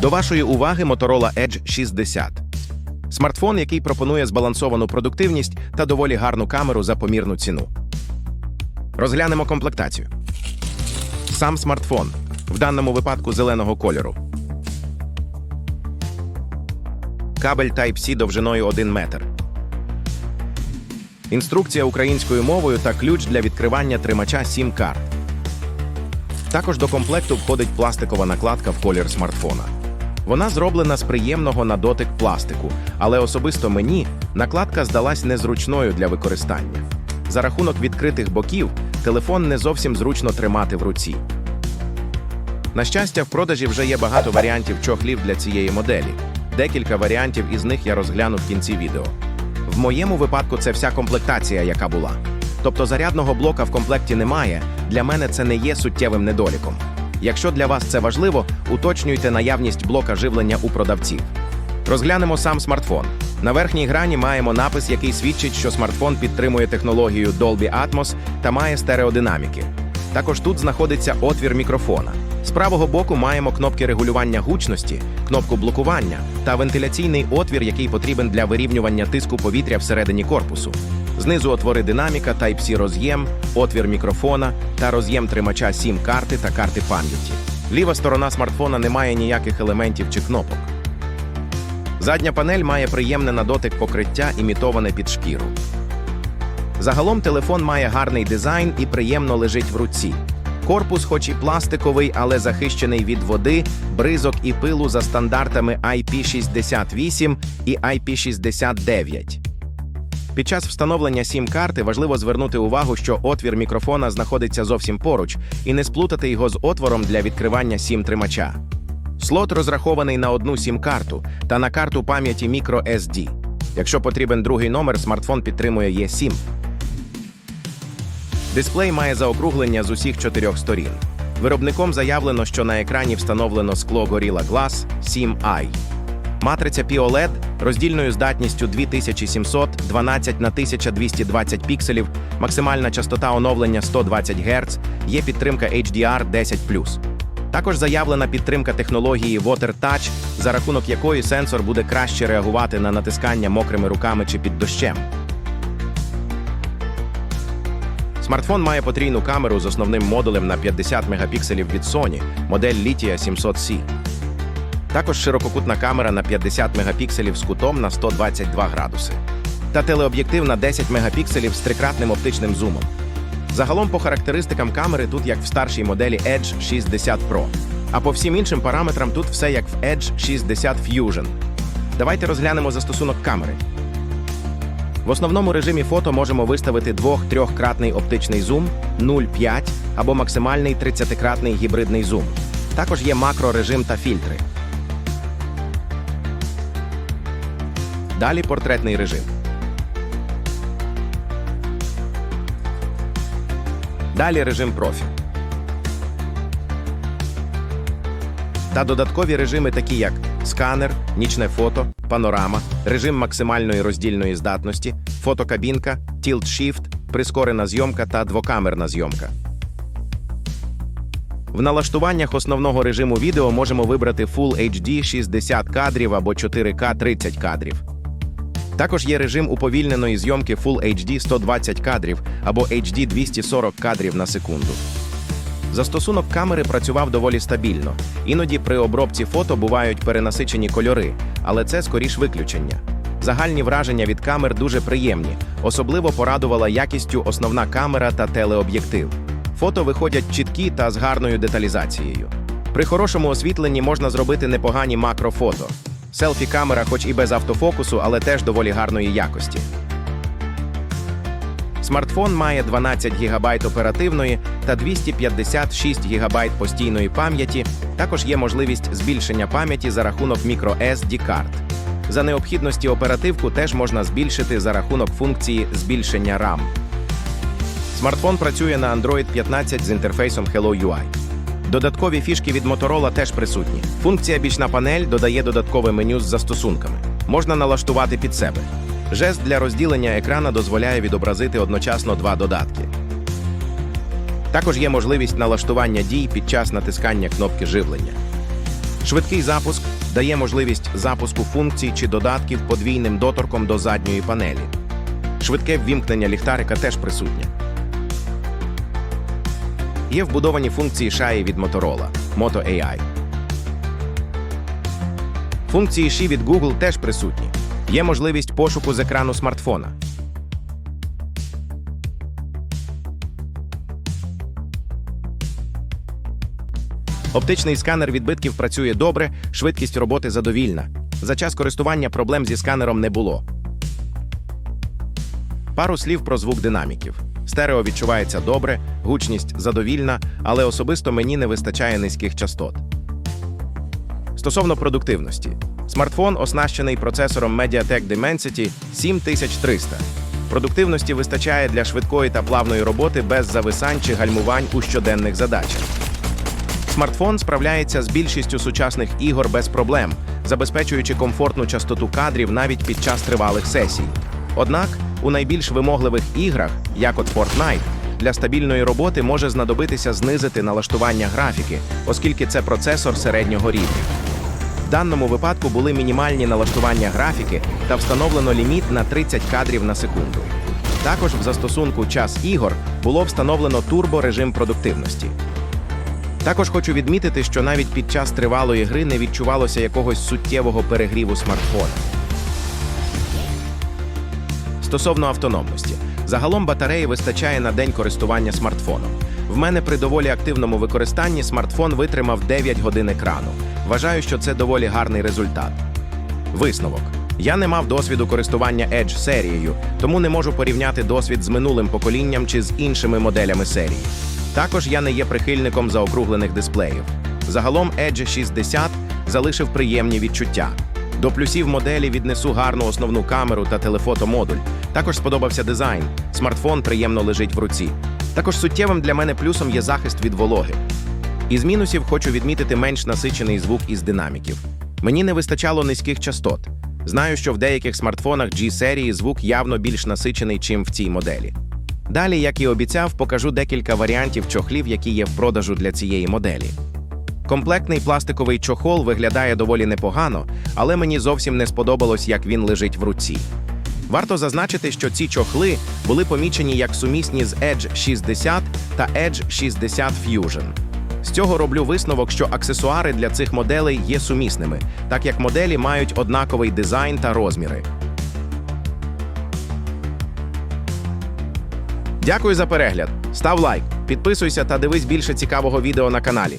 До вашої уваги Motorola Edge 60. Смартфон, який пропонує збалансовану продуктивність та доволі гарну камеру за помірну ціну. Розглянемо комплектацію. Сам смартфон, в даному випадку зеленого кольору. Кабель Type-C довжиною 1 метр. Інструкція українською мовою та ключ для відкривання тримача SIM карт. Також до комплекту входить пластикова накладка в колір смартфона. Вона зроблена з приємного на дотик пластику, але особисто мені накладка здалась незручною для використання. За рахунок відкритих боків телефон не зовсім зручно тримати в руці. На щастя, в продажі вже є багато варіантів чохлів для цієї моделі. Декілька варіантів із них я розгляну в кінці відео. В моєму випадку це вся комплектація, яка була. Тобто зарядного блока в комплекті немає, для мене це не є суттєвим недоліком. Якщо для вас це важливо, уточнюйте наявність блока живлення у продавців. Розглянемо сам смартфон. На верхній грані маємо напис, який свідчить, що смартфон підтримує технологію Dolby Atmos та має стереодинаміки. Також тут знаходиться отвір мікрофона. З правого боку маємо кнопки регулювання гучності, кнопку блокування та вентиляційний отвір, який потрібен для вирівнювання тиску повітря всередині корпусу. Знизу отвори динаміка, Type-C роз'єм, отвір мікрофона та роз'єм тримача SIM карти та карти пам'яті. Ліва сторона смартфона не має ніяких елементів чи кнопок. Задня панель має приємне на дотик покриття, імітоване під шкіру. Загалом телефон має гарний дизайн і приємно лежить в руці. Корпус, хоч і пластиковий, але захищений від води, бризок і пилу за стандартами IP68 і IP69. Під час встановлення SIM-карти важливо звернути увагу, що отвір мікрофона знаходиться зовсім поруч, і не сплутати його з отвором для відкривання SIM-тримача. Слот розрахований на одну SIM-карту та на карту пам'яті microSD. Якщо потрібен другий номер, смартфон підтримує eSIM. Дисплей має заокруглення з усіх чотирьох сторін. Виробником заявлено, що на екрані встановлено скло Gorilla Glass 7i. Матриця POLED роздільною здатністю 2712 на 1220 пікселів, максимальна частота оновлення 120 Гц, є підтримка HDR 10 Також заявлена підтримка технології Water Touch, за рахунок якої сенсор буде краще реагувати на натискання мокрими руками чи під дощем. Смартфон має потрійну камеру з основним модулем на 50 мегапікселів від Sony, модель Litia 700C. Також ширококутна камера на 50 мегапікселів з кутом на 122 градуси. Та телеоб'єктив на 10 мегапікселів з трикратним оптичним зумом. Загалом по характеристикам камери тут як в старшій моделі Edge 60 Pro. А по всім іншим параметрам тут все як в Edge 60 Fusion. Давайте розглянемо застосунок камери. В основному режимі фото можемо виставити 2-3-кратний оптичний зум, 0,5 або максимальний 30-кратний гібридний зум. Також є макрорежим та фільтри. Далі портретний режим. Далі режим профі. Та додаткові режими, такі як сканер, нічне фото, панорама, режим максимальної роздільної здатності, фотокабінка, Tilt Shift, прискорена зйомка та двокамерна зйомка. В налаштуваннях основного режиму відео можемо вибрати Full HD 60 кадрів або 4К 30 кадрів. Також є режим уповільненої зйомки Full HD 120 кадрів або HD 240 кадрів на секунду. Застосунок камери працював доволі стабільно. Іноді при обробці фото бувають перенасичені кольори, але це скоріш виключення. Загальні враження від камер дуже приємні, особливо порадувала якістю основна камера та телеоб'єктив. Фото виходять чіткі та з гарною деталізацією. При хорошому освітленні можна зробити непогані макрофото. Селфі-камера, хоч і без автофокусу, але теж доволі гарної якості. Смартфон має 12 ГБ оперативної та 256 ГБ постійної пам'яті. Також є можливість збільшення пам'яті за рахунок microSD карт. За необхідності оперативку теж можна збільшити за рахунок функції збільшення RAM. Смартфон працює на Android 15 з інтерфейсом Hello UI. Додаткові фішки від Motorola теж присутні. Функція бічна панель додає додаткове меню з застосунками. Можна налаштувати під себе. Жест для розділення екрана дозволяє відобразити одночасно два додатки. Також є можливість налаштування дій під час натискання кнопки живлення. Швидкий запуск дає можливість запуску функцій чи додатків подвійним доторком до задньої панелі. Швидке ввімкнення ліхтарика теж присутнє. Є вбудовані функції шаї від Motorola Moto AI. Функції Ші від Google теж присутні. Є можливість пошуку з екрану смартфона. Оптичний сканер відбитків працює добре, швидкість роботи задовільна. За час користування проблем зі сканером не було. Пару слів про звук динаміків. Стерео відчувається добре, гучність задовільна, але особисто мені не вистачає низьких частот. Стосовно продуктивності, смартфон оснащений процесором MediaTek Dimensity 7300. Продуктивності вистачає для швидкої та плавної роботи без зависань чи гальмувань у щоденних задачах. Смартфон справляється з більшістю сучасних ігор без проблем, забезпечуючи комфортну частоту кадрів навіть під час тривалих сесій. Однак у найбільш вимогливих іграх, як от Fortnite, для стабільної роботи може знадобитися знизити налаштування графіки, оскільки це процесор середнього рівня. В даному випадку були мінімальні налаштування графіки та встановлено ліміт на 30 кадрів на секунду. Також в застосунку час ігор було встановлено турборежим продуктивності. Також хочу відмітити, що навіть під час тривалої гри не відчувалося якогось суттєвого перегріву смартфона. Стосовно автономності, загалом батареї вистачає на день користування смартфоном. В мене при доволі активному використанні смартфон витримав 9 годин екрану. Вважаю, що це доволі гарний результат. Висновок. Я не мав досвіду користування Edge серією, тому не можу порівняти досвід з минулим поколінням чи з іншими моделями серії. Також я не є прихильником заокруглених дисплеїв. Загалом Edge 60 залишив приємні відчуття. До плюсів моделі віднесу гарну основну камеру та телефотомодуль. Також сподобався дизайн. Смартфон приємно лежить в руці. Також суттєвим для мене плюсом є захист від вологи. Із мінусів хочу відмітити менш насичений звук із динаміків. Мені не вистачало низьких частот. Знаю, що в деяких смартфонах G-серії звук явно більш насичений, чим в цій моделі. Далі, як і обіцяв, покажу декілька варіантів чохлів, які є в продажу для цієї моделі. Комплектний пластиковий чохол виглядає доволі непогано, але мені зовсім не сподобалось, як він лежить в руці. Варто зазначити, що ці чохли були помічені як сумісні з Edge 60 та Edge 60 Fusion. З цього роблю висновок, що аксесуари для цих моделей є сумісними, так як моделі мають однаковий дизайн та розміри. Дякую за перегляд. Став лайк, підписуйся та дивись більше цікавого відео на каналі.